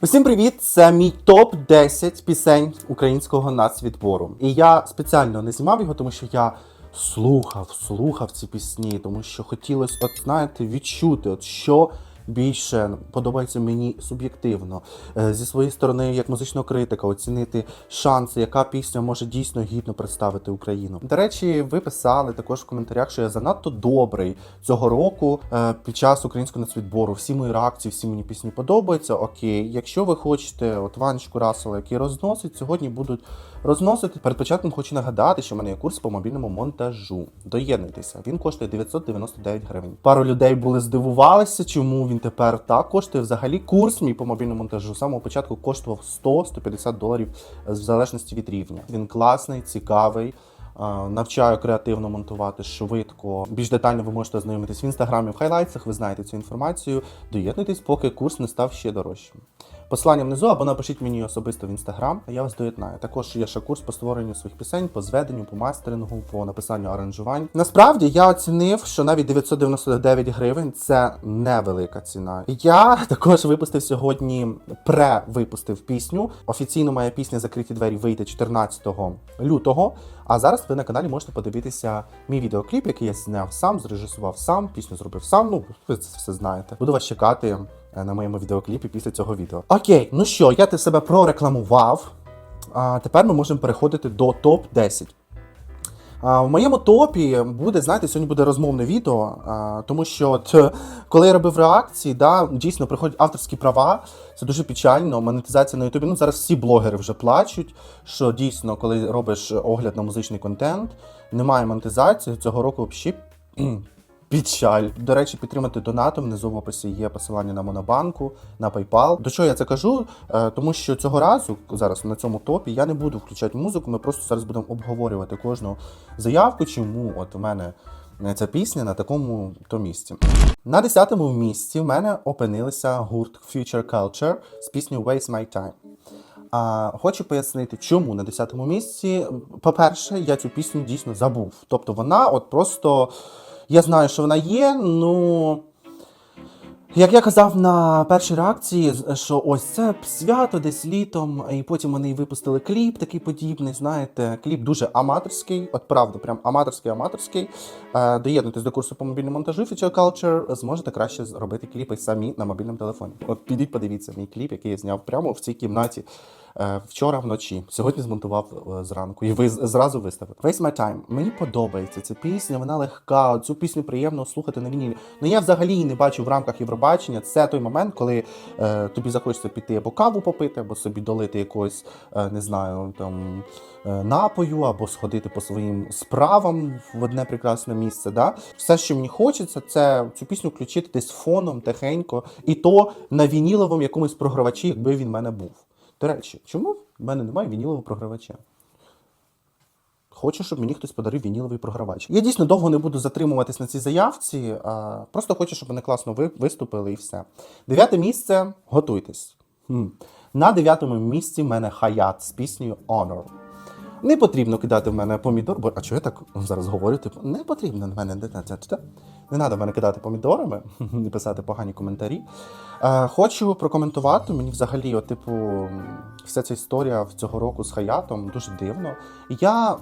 Усім привіт! Це мій топ 10 пісень українського нацвідбору. І я спеціально не знімав його, тому що я слухав, слухав ці пісні, тому що хотілося, от знаєте, відчути, от що більше подобається мені суб'єктивно. Е, Зі своєї сторони, як музичного критика, оцінити шанси, яка пісня може дійсно гідно представити Україну. До речі, ви писали також в коментарях, що я занадто добрий цього року е, під час українського нацвідбору. Всі мої реакції, всі мені пісні подобаються. Окей, якщо ви хочете, от Ванечку Расела, який розносить, сьогодні будуть розносити. Перед початком хочу нагадати, що в мене є курс по мобільному монтажу. Доєднуйтеся, він коштує 999 гривень. Пару людей були здивувалися, чому він тепер так коштує. Взагалі, курс мій по мобільному монтажу з самого початку коштував 100-150 доларів в залежності від рівня. Він класний, цікавий. Навчаю креативно монтувати швидко. Більш детально ви можете ознайомитись в інстаграмі в хайлайтсах. Ви знаєте цю інформацію. Доєднуйтесь, поки курс не став ще дорожчим. Посилання внизу або напишіть мені особисто в інстаграм, а я вас доєднаю. Також є ще курс по створенню своїх пісень, по зведенню, по мастерингу, по написанню аранжувань. Насправді я оцінив, що навіть 999 гривень це невелика ціна. Я також випустив сьогодні пре-випустив пісню. Офіційно моя пісня Закриті двері вийде 14 лютого. А зараз ви на каналі можете подивитися мій відеокліп, який я зняв сам, зрежисував сам, пісню зробив сам. Ну, ви це все знаєте. Буду вас чекати на моєму відеокліпі після цього відео. Окей, ну що, я ти себе прорекламував. А тепер ми можемо переходити до топ 10. А, в моєму топі буде, знаєте, сьогодні буде розмовне відео, а, тому що е, коли я робив реакції, да, дійсно приходять авторські права. Це дуже печально. Монетизація на Ютубі. Ну зараз всі блогери вже плачуть. Що дійсно, коли робиш огляд на музичний контент, немає монетизації. Цього року взагалі Печаль. До речі, підтримати донатом. Внизу в описі є посилання на Монобанку, на PayPal. До чого я це кажу? Е, тому що цього разу, зараз на цьому топі, я не буду включати музику. Ми просто зараз будемо обговорювати кожну заявку, чому от у мене е, ця пісня на такому то місці. На 10-му місці в мене опинилися гурт Future Culture з піснею Waste My Time. А, хочу пояснити, чому на 10-му місці. По-перше, я цю пісню дійсно забув. Тобто вона от просто. Я знаю, що вона є, ну. Як я казав на першій реакції, що ось це свято десь літом, і потім вони випустили кліп такий подібний. Знаєте, кліп дуже аматорський, от правда, прям аматорський, аматорський. Е, доєднуйтесь до курсу по мобільному монтажу Future Culture, зможете краще зробити кліпи самі на мобільному телефоні. От підіть, подивіться мій кліп, який я зняв прямо в цій кімнаті вчора вночі. Сьогодні змонтував е, зранку і ви зразу виставив. Waste My Time. Мені подобається ця пісня, вона легка. Цю пісню приємно слухати на вінілі. Ну я взагалі не бачу в рамках Євробачення. Це той момент, коли е, тобі захочеться піти або каву попити, або собі долити якогось, е, не знаю, там е, напою, або сходити по своїм справам в одне прекрасне місце. Да? Все, що мені хочеться, це цю пісню включити десь фоном тихенько, і то на вініловому якомусь програвачі, якби він в мене був. До речі, чому в мене немає вінілового програвача? Хочу, щоб мені хтось подарив вініловий програвач. Я дійсно довго не буду затримуватись на цій заявці. А, просто хочу, щоб вони класно виступили і все. Дев'яте місце. Готуйтесь. На дев'ятому місці в мене Хаят з піснею Honor. Не потрібно кидати в мене помідор, бо а чого я так зараз говорю? Типу, не потрібно в мене не, треба мене кидати помідорами, не писати погані коментарі. Е, хочу прокоментувати. Мені взагалі, от, типу, вся ця історія цього року з Хаятом дуже дивно. Я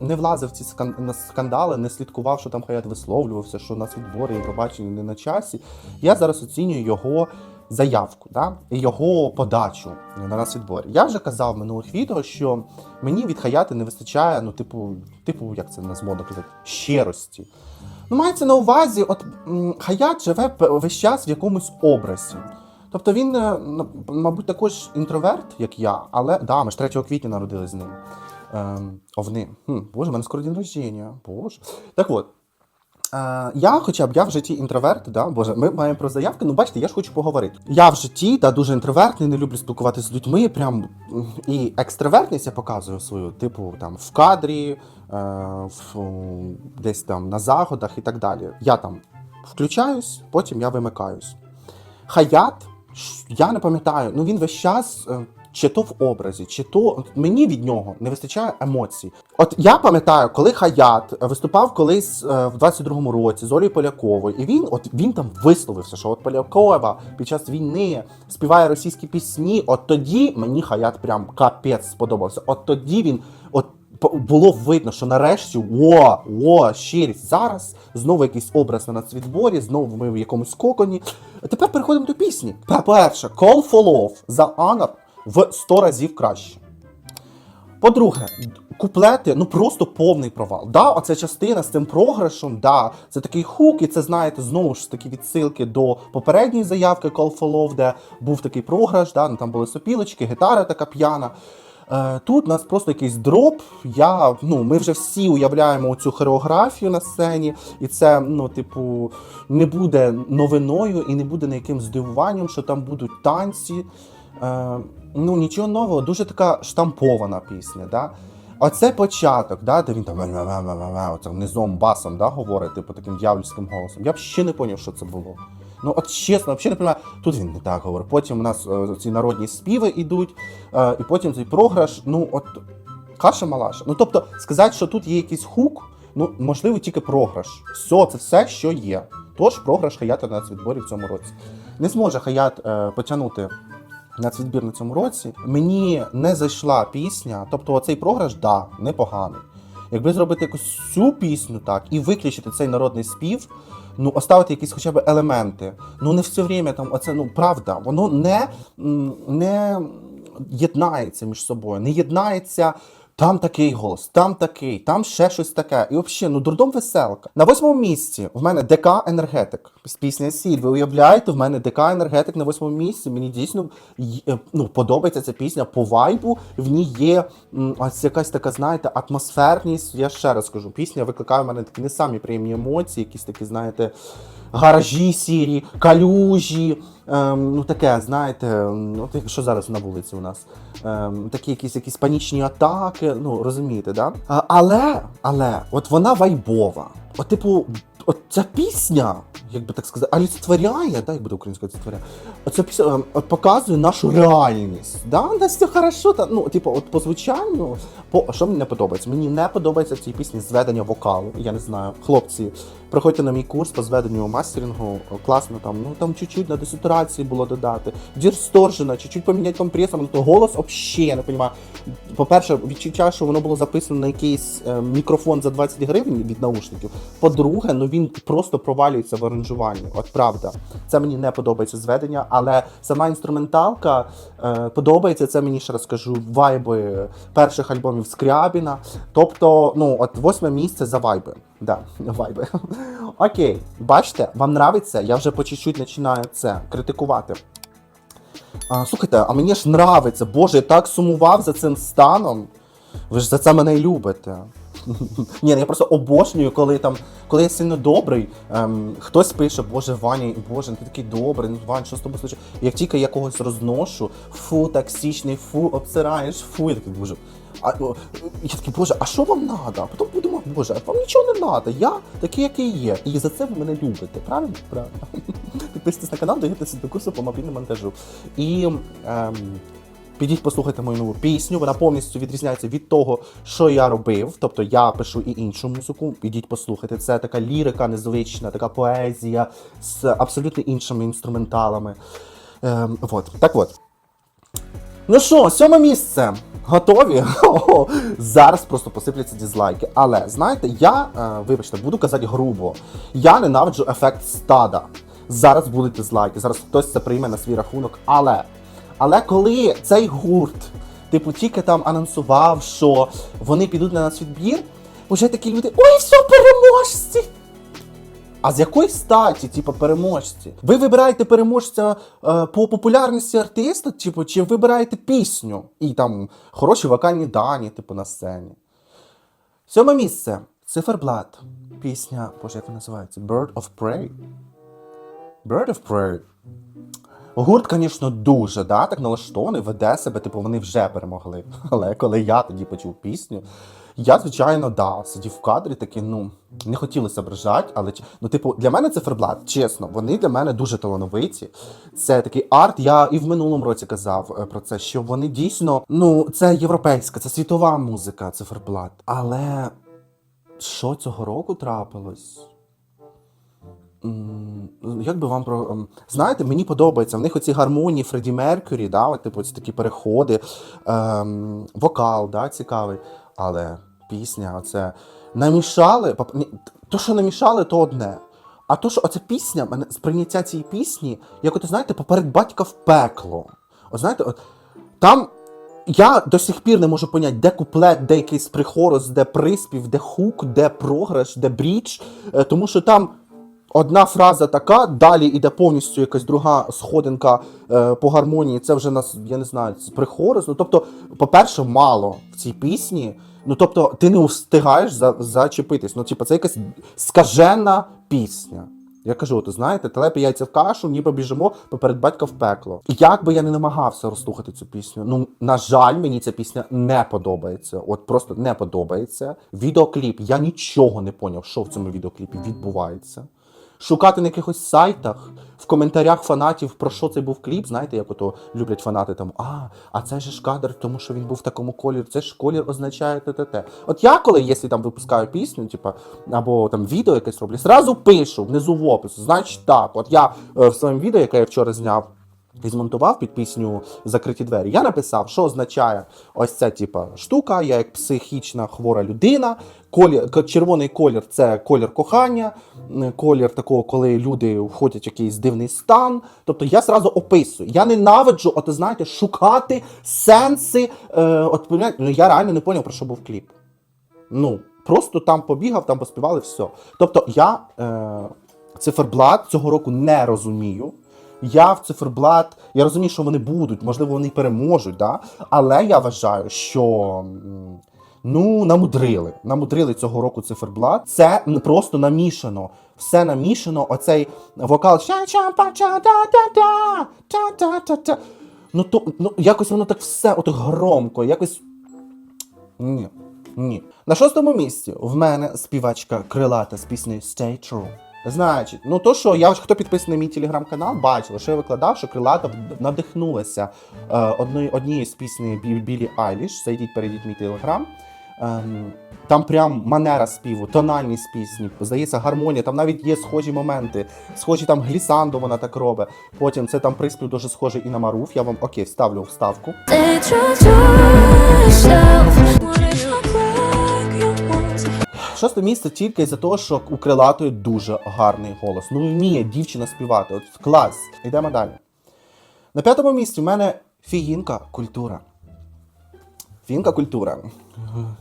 не влазив в ці скандали, не слідкував, що там Хаят висловлювався, що у нас відбори Євробачення не на часі. Я зараз оцінюю його заявку, да? і його подачу на нас відборі. Я вже казав в минулих відео, що мені від Хаяти не вистачає, ну, типу, типу, як це нас модно казати, щирості. Ну, мається на увазі, от Хаят живе весь час в якомусь образі. Тобто він, е, мабуть, також інтроверт, як я, але да, ми ж 3 квітня народились з ним. Ем, овни. Хм, боже, в мене скоро день рождення. Боже. Так от. Е, я, хоча б я в житті інтроверт, да, боже, ми маємо про заявки. Ну, бачите, я ж хочу поговорити. Я в житті да, дуже інтровертний, не люблю спілкуватися з людьми. Прям і екстравертність я показую свою, типу, там в кадрі, е, в, десь там на заходах і так далі. Я там включаюсь, потім я вимикаюсь. Хаят, я не пам'ятаю, ну він весь час. Чи то в образі, чи то мені від нього не вистачає емоцій. От я пам'ятаю, коли Хаят виступав колись е, в 22-му році з Олею Поляковою, і він от він там висловився, що от Полякова під час війни співає російські пісні. От тоді мені Хаят прям капець сподобався. От тоді він от. Було видно, що нарешті о, о, щирість. Зараз знову якийсь образ на нацвідборі, знову ми в якомусь коконі. Тепер переходимо до пісні. По-перше, Call for Love за Honor в 100 разів краще. По-друге, куплети ну просто повний провал. Да, оця частина з цим програшем, да, це такий хук, і це знаєте, знову ж таки відсилки до попередньої заявки Call for Love, де був такий програш, да, ну, там були сопілочки, гітара така п'яна. Е, Тут у нас просто якийсь дроп. Я, ну, ми вже всі уявляємо цю хореографію на сцені, і це, ну, типу, не буде новиною і не буде ніяким здивуванням, що там будуть танці. Е, ну, нічого нового, дуже така штампована пісня. Да? Оце початок, да, де він там оцим низом басом да, говорить, типу таким дьявольським голосом. Я б ще не зрозумів, що це було. Ну, от чесно, взагалі не розумію. Тут він не так говорить. Потім у нас е, ці народні співи йдуть, е, і потім цей програш. Ну, от каша малаша. Ну, тобто, сказати, що тут є якийсь хук, ну, можливо, тільки програш. Все, це все, що є. Тож програш Хаята на нацвідборі в цьому році. Не зможе Хаят е, потягнути нацвідбір на цьому році. Мені не зайшла пісня, тобто цей програш, да, непоганий. Якби зробити якусь цю пісню так і виключити цей народний спів, ну оставити якісь хоча б елементи. Ну не все время там, оце ну правда, воно не, не єднається між собою, не єднається. Там такий голос, там такий, там ще щось таке. І взагалі, ну дурдом веселка. На восьмому місці в мене ДК енергетик з пісня Сіль. Ви уявляєте, в мене ДК енергетик на восьмому місці. Мені дійсно е, ну, подобається ця пісня по вайбу. В ній є ось якась така, знаєте, атмосферність. Я ще раз кажу, пісня викликає в мене такі не самі приємні емоції, якісь такі, знаєте, гаражі сірі, калюжі. Ем, ну таке, знаєте, ну от що зараз на вулиці у нас? Ем, такі якісь, якісь панічні атаки, ну розумієте, да? Але, але, от вона вайбова. От, типу, от ця пісня, як би так сказати, олицетворяє, да, як буде українською олицетворяє, оця пісня ем, от показує нашу реальність. Да? У все хорошо, та, ну, типу, от по звучанню, по, що мені не подобається? Мені не подобається в цій пісні зведення вокалу. Я не знаю, хлопці, приходьте на мій курс по зведенню мастерингу, класно там, ну там чуть-чуть на десатурації було додати, дірсторжена, чуть-чуть поміняти компресор, ну то голос взагалі я не розумію. По-перше, відчуття, що воно було записано на якийсь е, мікрофон за 20 гривень від наушників. По-друге, ну він просто провалюється в аранжуванні. От правда, це мені не подобається зведення, але сама інструменталка е, подобається. Це мені ще раз кажу, вайби перших альбомів Скрябіна. Тобто, ну от восьме місце за вайби. Да, вайби. Окей, бачите, вам нравиться? Я вже по чуть-чуть починаю це критикувати. А, слухайте, а мені ж нравиться. Боже, я так сумував за цим станом. Ви ж за це мене любите. Ні, ну я просто обожнюю, коли там, коли я сильно добрий, ем, хтось пише, Боже, Ваня, Боже, ти такий добрий, ну Вань, що з тобою случилось? Як тільки я когось розношу, фу, токсичний, фу, обсираєш, фу, я такий, боже. А, я такий, боже, а що вам треба? Потім подумав, боже, вам нічого не треба, я такий, який є. І за це ви мене любите, правильно? Правильно. Підписуйтесь на канал, доєднуйтесь до курсу по мобільному монтажу. І ем, підіть послухайте мою нову пісню. Вона повністю відрізняється від того, що я робив. Тобто я пишу і іншу музику. Підіть послухайте. Це така лірика незвична, така поезія з абсолютно іншими інструменталами. Ем, вот. Так от. Ну що, сьоме місце. Готові? Зараз просто посипляться дізлайки. Але знаєте, я, е, вибачте, буду казати грубо. Я ненавиджу ефект стада. Зараз будуть дизлайки, зараз хтось це прийме на свій рахунок. Але, але коли цей гурт, типу, тільки там анонсував, що вони підуть на нас відбір, вже такі люди: ой, все, переможці! А з якої статі, типу, переможці? Ви вибираєте переможця е, по популярності артиста, типу, чи вибираєте пісню і там хороші вокальні дані, типу, на сцені? Сьоме місце. Циферблат. Пісня, боже, як вона називається? Bird of Prey. Bird of Prey. Гурт, звісно, дуже да, так налаштований, веде себе, типу, вони вже перемогли. Але коли я тоді почув пісню, Я, звичайно, да, сидів в кадрі, такий, ну, не хотілося ображати, але ну, типу, для мене циферблат, чесно, вони для мене дуже талановиті. Це такий арт. Я і в минулому році казав е, про це, що вони дійсно, ну, це європейська, це світова музика, циферблат. Але що цього року трапилось? Як би вам про. ем, Знаєте, мені подобається. В них оці гармонії Фредді Меркюрі, да, от, типу, ці такі переходи, ем, вокал, да, цікавий. Але пісня, оце намішали. То, що намішали, то одне. А то, що оця пісня, мене сприйняття цієї пісні, як от, знаєте, поперед батька в пекло. От знаєте, от, там я до сих пір не можу поняти, де куплет, де якийсь прихорос, де приспів, де хук, де програш, де брідж. Е, Тому що там одна фраза така, далі йде повністю якась друга сходинка е, по гармонії. Це вже нас, я не знаю, це прихорос. Ну тобто, по-перше, мало в цій пісні. Ну тобто, ти не встигаєш за, зачепитись. Ну, типу, це якась скажена пісня. Я кажу, от, знаєте, телепі яйця в кашу, ніби біжимо поперед батька в пекло. І як би я не намагався розслухати цю пісню, ну на жаль, мені ця пісня не подобається. От просто не подобається. Відеокліп, я нічого не поняв, що в цьому відеокліпі відбувається. Шукати на якихось сайтах, в коментарях фанатів, про що це був кліп. Знаєте, як ото люблять фанати там, а, а це ж кадр, тому що він був в такому кольорі, це ж колір означає те-те-те. От я коли, якщо там випускаю пісню, типа, або там відео якесь роблю, зразу пишу внизу в опису, значить так. От я е, в своєму відео, яке я вчора зняв, і змонтував під пісню Закриті двері. Я написав, що означає ось ця типа штука. Я як психічна хвора людина. Колір, червоний колір це колір кохання, колір такого, коли люди входять в якийсь дивний стан. Тобто я зразу описую. Я ненавиджу, от знаєте, шукати сенси. Е, от ну я реально не зрозумів, про що був кліп. Ну, просто там побігав, там поспівали, все. Тобто я е, циферблат цього року не розумію. Я в циферблат, я розумію, що вони будуть, можливо, вони переможуть, да? але я вважаю, що ну, намудрили. Намудрили цього року циферблат. Це просто намішано. Все намішано. Оцей вокал Ну то ну якось воно так все отак громко, якось ні. Ні. На шостому місці в мене співачка крилата з піснею Stay True. Значить, ну то що, я хто підписаний на мій телеграм-канал, бачила, що я викладав, що крилата надихнулася е, одної, однією з пісні Білі Айліш. Зайдіть, перейдіть мій телеграм. Ем, там прям манера співу, тональність пісні, здається, гармонія, там навіть є схожі моменти, схожі там глісанду вона так робить. Потім це там приспів дуже схожий і на Маруф. Я вам окей, вставлю вставку. Шосте місце тільки за того, що у крилатої дуже гарний голос. Ну вміє дівчина співати. От клас. Йдемо далі. На п'ятому місці в мене фігінка культура. Фігінка культура.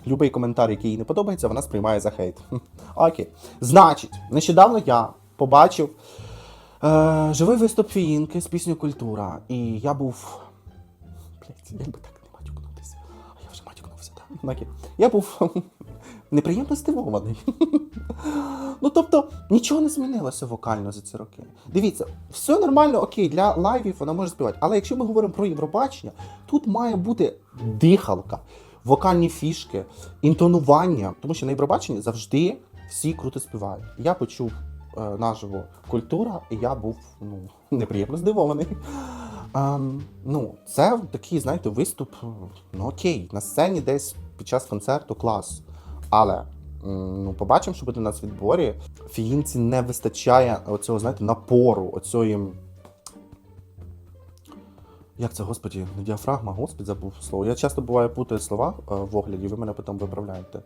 Любий коментар, який їй не подобається, вона сприймає за хейт. Окей. Значить, нещодавно я побачив е, живий виступ фіїнки з піснею Культура. І я був. Блять, як би так не матюкнутися. А я вже матюкнувся, так. Окей. Я був неприємно здивований. ну тобто, нічого не змінилося вокально за ці роки. Дивіться, все нормально, окей, для лайвів вона може співати. Але якщо ми говоримо про Євробачення, тут має бути дихалка, вокальні фішки, інтонування. Тому що на Євробаченні завжди всі круто співають. Я почув е, наживо культура, і я був ну, неприємно здивований. Ем, ну, це такий, знаєте, виступ. Ну окей, на сцені десь під час концерту клас. Але ну, побачимо, що буде на відборі. Фіїнці не вистачає оцього, знаєте, напору, оцього. Як це, господі, не діафрагма, господи, забув слово. Я часто буває путаю слова е, в огляді, ви мене потім виправляєте.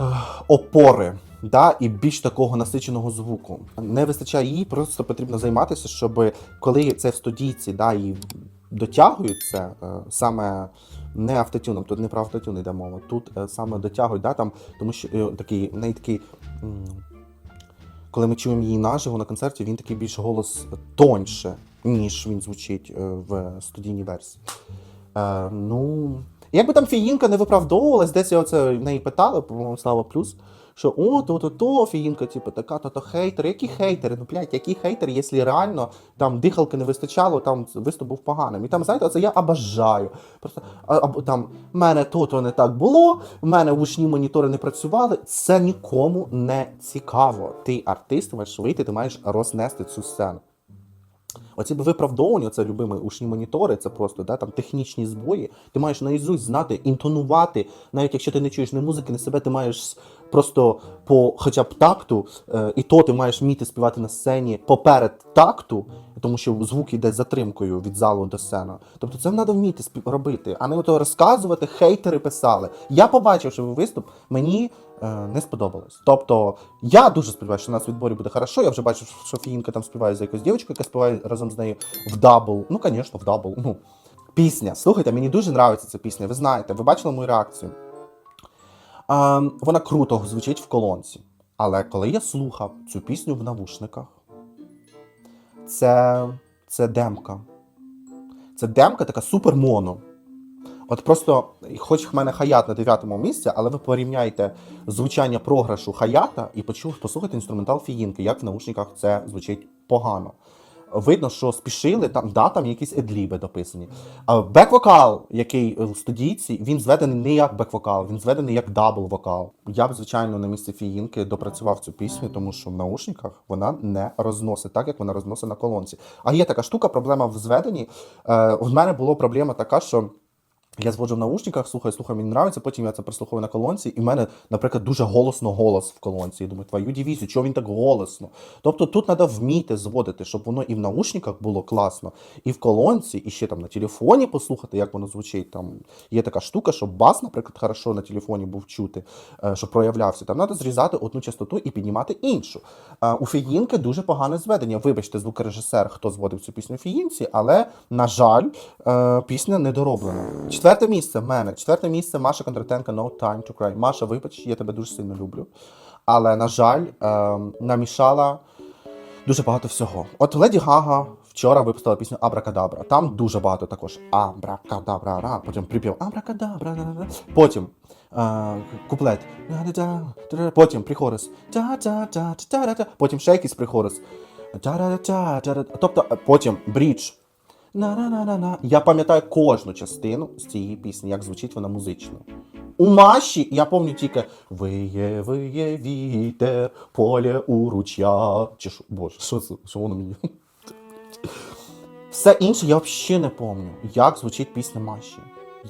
Е, Опори, да, і більш такого насиченого звуку. Не вистачає їй, просто потрібно займатися, щоб коли це в студійці, да, і дотягують це е, саме не автотюном, тут не про автотюн йде мова, тут е, саме дотягують, да, там, тому що е, такий, в неї такий. коли ми чуємо її наживо на концерті, він такий більш голос тоньше, ніж він звучить е, в студійній версії. Е, ну, якби там фіїнка не виправдовувалась, десь я оце в неї питали, по-моєму, Слава Плюс, що о, то то то типу, така, то то хейтери. Які хейтери? Ну, блядь, які хейтери, якщо реально там дихалки не вистачало, там виступ був поганим. І там, знаєте, це я обожаю. Просто або там в мене то-то не так було, в мене гучні монітори не працювали. Це нікому не цікаво. Ти артист, маєш вийти, ти маєш рознести цю сцену. Оці виправдовування, це любимі ушні монітори, це просто да, там технічні збої. Ти маєш наізусть знати, інтонувати, навіть якщо ти не чуєш ні музики, ні себе, ти маєш просто по хоча б такту, е, і то ти маєш вміти співати на сцені поперед такту, тому що звук йде затримкою від залу до сцени. Тобто це треба вміти робити, а не ото розказувати, хейтери писали. Я побачив, що виступ, мені е, не сподобалось. Тобто, я дуже сподіваюся, що у нас в відборі буде хорошо. Я вже бачив, що Фіїнка там співає за якусь дівчинку, яка співає разом з нею в дабл. Ну, звісно, в дабл. Ну, пісня. Слухайте, мені дуже подобається ця пісня. Ви знаєте, ви бачили мою реакцію. А, вона круто звучить в колонці. Але коли я слухав цю пісню в навушниках, це, це демка. Це демка така супер. От просто, хоч в мене хаят на дев'ятому місці, але ви порівняйте звучання програшу хаята і почув, послухайте інструментал фіїнки, як в наушниках це звучить погано. Видно, що спішили, там, да, там якісь едліби дописані. А бек-вокал, який в студійці, він зведений не як бек-вокал, він зведений як дабл-вокал. Я б, звичайно, на місці фіїнки допрацював цю пісню, тому що в наушниках вона не розносить так, як вона розносить на колонці. А є така штука, проблема в зведенні. Е, в мене була проблема така, що. Я зводжу в наушниках, слухаю, слухаю, мені подобається, потім я це прослуховую на колонці, і в мене, наприклад, дуже голосно голос в колонці. Я думаю, твою дивізію, чого він так голосно? Тобто тут треба вміти зводити, щоб воно і в наушниках було класно, і в колонці, і ще там на телефоні послухати, як воно звучить. Там є така штука, щоб бас, наприклад, хорошо на телефоні був чути, е, щоб проявлявся. Там треба зрізати одну частоту і піднімати іншу. Е, У фіїнки дуже погане зведення. Вибачте, звукорежисер, хто зводив цю пісню фіїнці, але, на жаль, пісня недороблена. Четверте місце в мене. Четверте місце Маша Кондратенка No Time to Cry. Маша, вибач, я тебе дуже сильно люблю. Але, на жаль, е, намішала дуже багато всього. От Леді Гага вчора випустила пісню Абракадабра. Там дуже багато також Абракадабра, ра, потім припів Абракадабра, ра, ра, ра. потім е, куплет, потім прихорис, потім ще якийсь прихорис. Тобто е, потім брідж. На-на-на-на-на. Я пам'ятаю кожну частину з цієї пісні, як звучить вона музично. У Маші я пам'ятаю тільки Виє, виє вітер, поле у ручя. Чи що, боже, що це? Що воно мені? Все інше я взагалі не пам'ятаю, як звучить пісня Маші.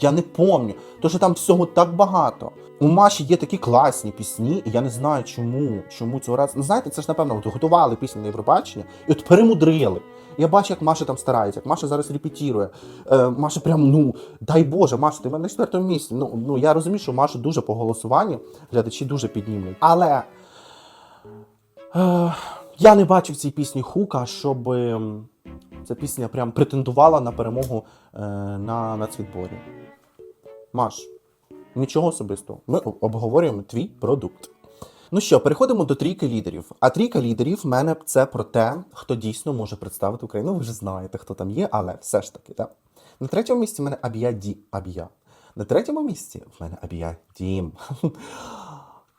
Я не пам'ятаю, тому що там всього так багато. У Маші є такі класні пісні, і я не знаю, чому. Чому цього разу. Ну, знаєте, це ж напевно от готували пісню на Євробачення і от перемудрили. Я бачу, як Маша там старається, як Маша зараз репетірує. Е, Маша прям, ну, дай Боже, Маша, ти мене на четвертому місці. Ну, ну я розумію, що Маша дуже по голосуванню, глядачі дуже піднімуть. Але е, я не бачив цій пісні хука, щоб ця пісня прям претендувала на перемогу е, на нацвідборі. Маш, нічого особистого. Ми обговорюємо твій продукт. Ну що, переходимо до трійки лідерів. А трійка лідерів в мене це про те, хто дійсно може представити Україну. Ну, ви вже знаєте, хто там є, але все ж таки, так. На третьому місці в мене Абія Ді. Абія. На третьому місці в мене Абія Дім.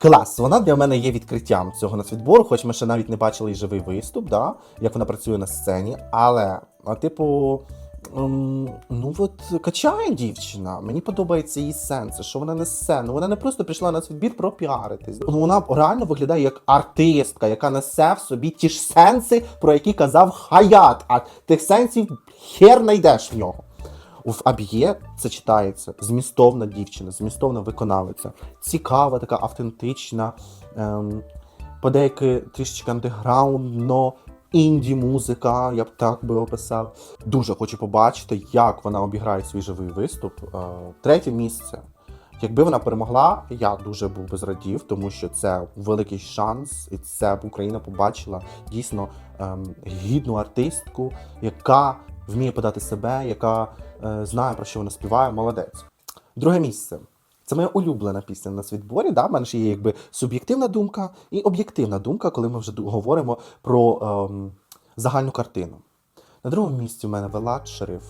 Клас, вона для мене є відкриттям цього нацвідбору, хоч ми ще навіть не бачили її живий виступ, да? як вона працює на сцені. Але, типу, ну от качає дівчина. Мені подобається її сенси, що вона не сцену. Вона не просто прийшла на цвідбір пропіаритись. Ну, Вона реально виглядає як артистка, яка несе в собі ті ж сенси, про які казав Хаят. А тих сенсів хер знайдеш в нього. В Аб'є це читається змістовна дівчина, змістовна виконавиця, цікава, така автентична, ем, подейки трішечки андеграундно, інді музика, я б так би описав. Дуже хочу побачити, як вона обіграє свій живий виступ. Е, третє місце. Якби вона перемогла, я дуже був би зрадів, тому що це великий шанс, і це б Україна побачила дійсно ем, гідну артистку, яка вміє подати себе, яка е, знає про що вона співає. Молодець. Друге місце. Це моя улюблена пісня на світборі. Да? В мене ж є якби суб'єктивна думка і об'єктивна думка, коли ми вже говоримо про ем, загальну картину. На другому місці в мене Велат Шериф.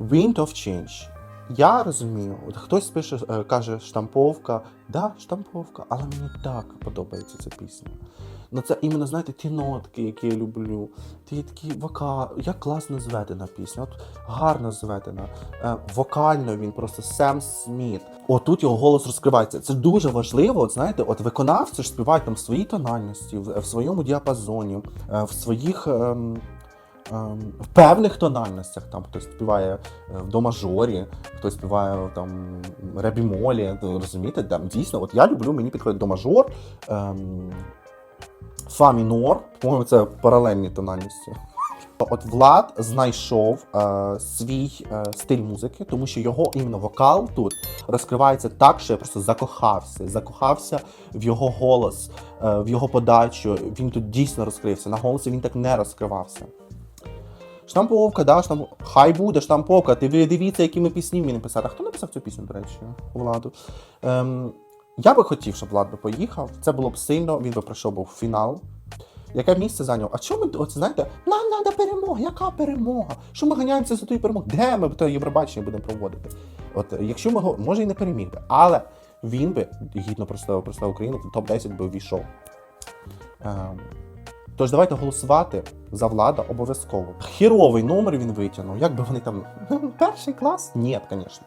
Wind of Change. Я розумію, от хтось пише, е, каже штамповка, да, штамповка, але мені так подобається ця пісня. Ну це іменно, знаєте, ті нотки, які я люблю. Ті такі вока, як класно зведена пісня, от гарно зведена. Е, вокально він просто Сем Сміт. Отут його голос розкривається. Це дуже важливо. От знаєте, от виконавці ж співають там в своїй тональності, в, в своєму діапазоні, е, в своїх. ем, в певних тональностях там хтось співає е, в до мажорі, хтось співає там ребімолі. Розумієте, там дійсно, от я люблю, мені підходить до мажор, ем, фа мінор, по-моєму, це паралельні тональності. От Влад знайшов е, свій е, стиль музики, тому що його іменно вокал тут розкривається так, що я просто закохався. Закохався в його голос, е, в його подачу. Він тут дійсно розкрився. На голосі він так не розкривався. Штамповка, да, штамп... хай буде штамповка. Ти дивіться, які ми пісні він написав. А хто написав цю пісню, до речі, Владу? Ем, я би хотів, щоб Влад би поїхав. Це було б сильно, він би пройшов би в фінал. Яке місце зайняв? А чому ми от знаєте, нам треба перемога, яка перемога? Що ми ганяємося за тою перемогою? Де ми то Євробачення будемо проводити? От якщо ми може і не переміг би, але він би гідно представив представив Україну, в топ-10 би увійшов. Ем, Тож давайте голосувати за влада обов'язково. Хіровий номер він витягнув. Як би вони там перший клас? Ні, звісно.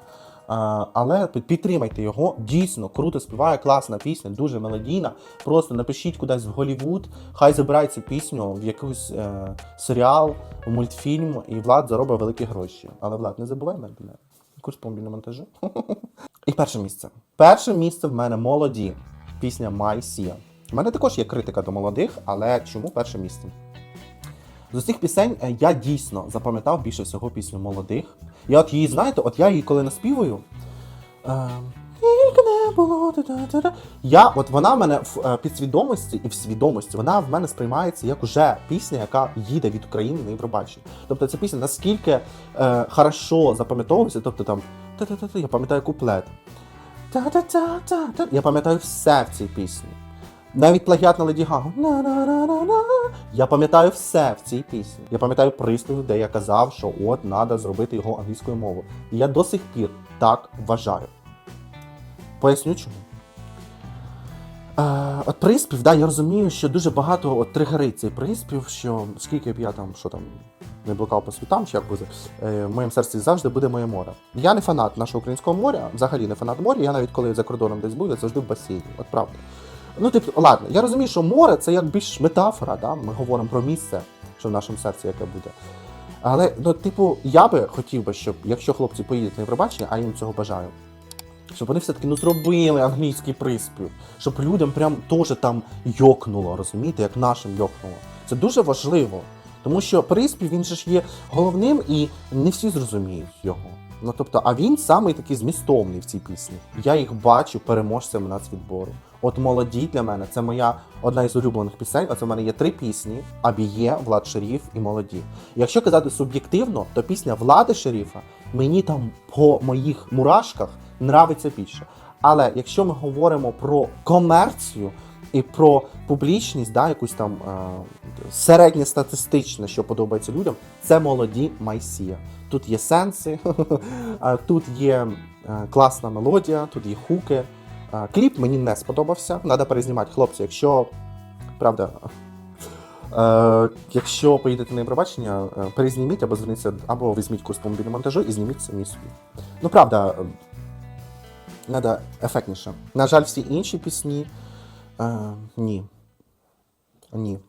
Але підтримайте його. Дійсно круто співає, класна пісня, дуже мелодійна. Просто напишіть кудись в Голівуд, хай забирають цю пісню в якийсь е, серіал, в мультфільм, і Влад заробить великі гроші. Але Влад, не забувай мене. Курс по монтажу. І перше місце. Перше місце в мене молоді. Пісня Май Сія. У мене також є критика до молодих, але чому перше місце? З усіх пісень е, я дійсно запам'ятав більше всього пісню молодих. Я от її, знаєте, от я її коли наспівую. Е, «Тільки не було я, от вона в мене в е, підсвідомості і в свідомості, вона в мене сприймається як уже пісня, яка їде від України на Євробачення. Тобто ця пісня наскільки е, хорошо запам'ятовується, тобто там я пам'ятаю куплет. Я пам'ятаю все в цій пісні. Навіть плагіат на Леді Гагу. Я пам'ятаю все в цій пісні. Я пам'ятаю пристрій, де я казав, що от треба зробити його англійською мовою. І я до сих пір так вважаю. Поясню чому. Е, от приспів, да, я розумію, що дуже багато от, тригерить цей приспів, що скільки б я там, що там, не блукав по світам, чи як буде, е, в моєму серці завжди буде моє море. Я не фанат нашого українського моря, взагалі не фанат моря. Я навіть коли за кордоном десь був, я завжди в басейні. От правда. Ну, типу, ладно, я розумію, що море це як більш метафора, да? ми говоримо про місце, що в нашому серці яке буде. Але, ну, типу, я би хотів би, щоб якщо хлопці поїдуть на Євробачення, а їм цього бажаю, щоб вони все-таки ну, зробили англійський приспів, щоб людям прям теж там йокнуло, розумієте, як нашим йокнуло. Це дуже важливо, тому що приспів він же ж є головним і не всі зрозуміють його. Ну тобто, а він самий такий змістовний в цій пісні. Я їх бачу переможцями нацвідбору. От молоді для мене це моя одна із улюблених пісень. Оце в мене є три пісні: Абіє, Влад Шеріф і Молоді. Якщо казати суб'єктивно, то пісня Влади Шеріфа мені там по моїх мурашках нравиться більше. Але якщо ми говоримо про комерцію і про публічність, да, якусь там е, середньостатистичне, що подобається людям, це молоді Майсія. Тут є сенси, тут є е, класна мелодія, тут є хуки. Кліп мені не сподобався. Треба перезнімати хлопці, якщо правда. Е, якщо поїдете на Євробачення, е, перезніміть або зверніться, або візьміть курс по монтажу і зніміть самі собі. Ну, правда, треба ефектніше. На жаль, всі інші пісні. Е, ні. Ні.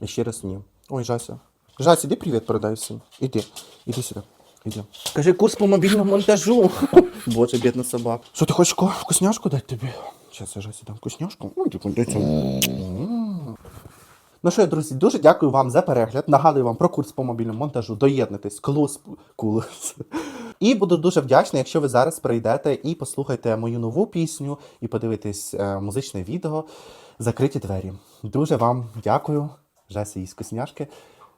І ще раз ні. Ой, Жася. Жася, іди привіт передай всім. Іди, іди сюди. Іди. Кажи курс по мобільному монтажу. Боже, бідна собака. Що ти хочеш ко- вкусняшку дати тобі? Зараз я Жасі дам вкусняшку. Ой, ти дай цьому. Ну що, друзі, дуже дякую вам за перегляд. Нагадую вам про курс по мобільному монтажу. Доєднуйтесь клус кулус. І буду дуже вдячний, якщо ви зараз прийдете і послухаєте мою нову пісню і подивитесь е, музичне відео Закриті двері. Дуже вам дякую. Жесі і скусняшки.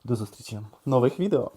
До зустрічі в нових відео.